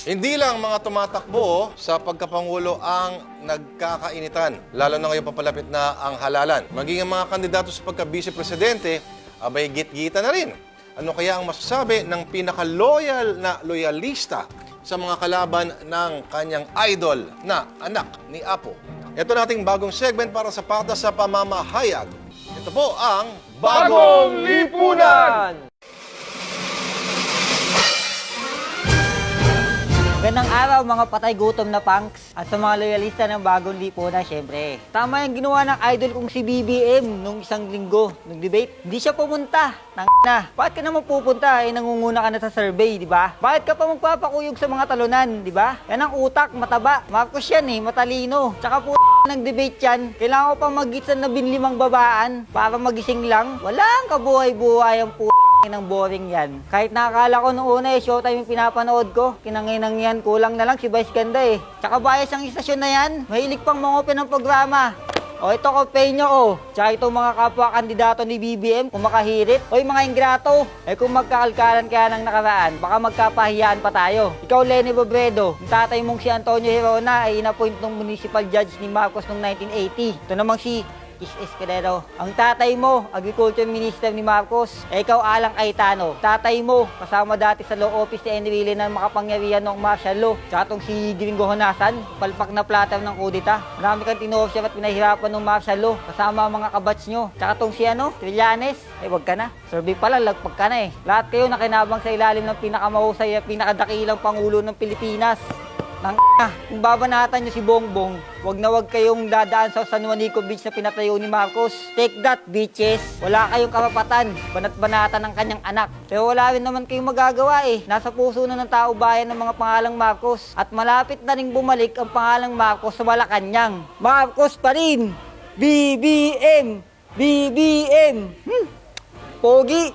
Hindi lang mga tumatakbo sa pagkapangulo ang nagkakainitan, lalo na ngayon papalapit na ang halalan. Maging ang mga kandidato sa pagka-vice presidente, abay git-gita na rin. Ano kaya ang masasabi ng pinaka-loyal na loyalista sa mga kalaban ng kanyang idol na anak ni Apo? Ito nating bagong segment para sa patas sa pamamahayag. Ito po ang Bagong Lipunan! Gandang araw mga patay gutom na punks at sa mga loyalista ng bagong lipunan syempre. Tama yung ginawa ng idol kong si BBM nung isang linggo, nung debate. Hindi siya pumunta. Nang na. Bakit ka naman pupunta? Eh, nangunguna ka na sa survey, di ba? Bakit ka pa magpapakuyog sa mga talunan, di ba? Yan ang utak, mataba. Marcos yan eh, matalino. Tsaka po ng debate yan, kailangan ko pa magitan na binlimang babaan para magising lang. Walang kabuhay-buhay ang po ng boring yan. Kahit nakakala ko nung eh, showtime yung pinapanood ko. Kinanginang yan, kulang na lang si Vice Ganda eh. Tsaka bias ang istasyon na yan. Mahilig pang mga ng programa. O ito ko nyo oh. Tsaka itong mga kapwa kandidato ni BBM kung makahirit. Oy mga ingrato. Eh kung magkakalkalan kaya ng nakaraan, baka magkapahiyaan pa tayo. Ikaw Lenny Robredo, yung tatay mong si Antonio Hirona ay inappoint ng municipal judge ni Marcos noong 1980. Ito namang si is Escudero. Ang tatay mo, Agriculture Minister ni Marcos. Eh, ikaw Alang Cayetano. Tatay mo, kasama dati sa law office ni Enrile ng makapangyarihan ng martial law. Tsaka tong si Gringo Honasan, palpak na platter ng kudita. Marami kang tinorture at pinahirapan ng martial law. Kasama ang mga kabats nyo. Tsaka tong si ano, Trillanes. Eh, wag ka na. Survey pala, lagpag ka na eh. Lahat kayo nakinabang sa ilalim ng pinakamahusay at pinakadakilang Pangulo ng Pilipinas. Nang kung babanatan nyo si Bongbong, wag na wag kayong dadaan sa San Juanico Beach na pinatayo ni Marcos. Take that, bitches! Wala kayong karapatan, banat-banatan ng kanyang anak. Pero wala rin naman kayong magagawa eh. Nasa puso na ng tao bayan ng mga pangalang Marcos. At malapit na rin bumalik ang pangalang Marcos sa Malacanang. Marcos pa rin! BBM! BBM! Hmm. Pogi!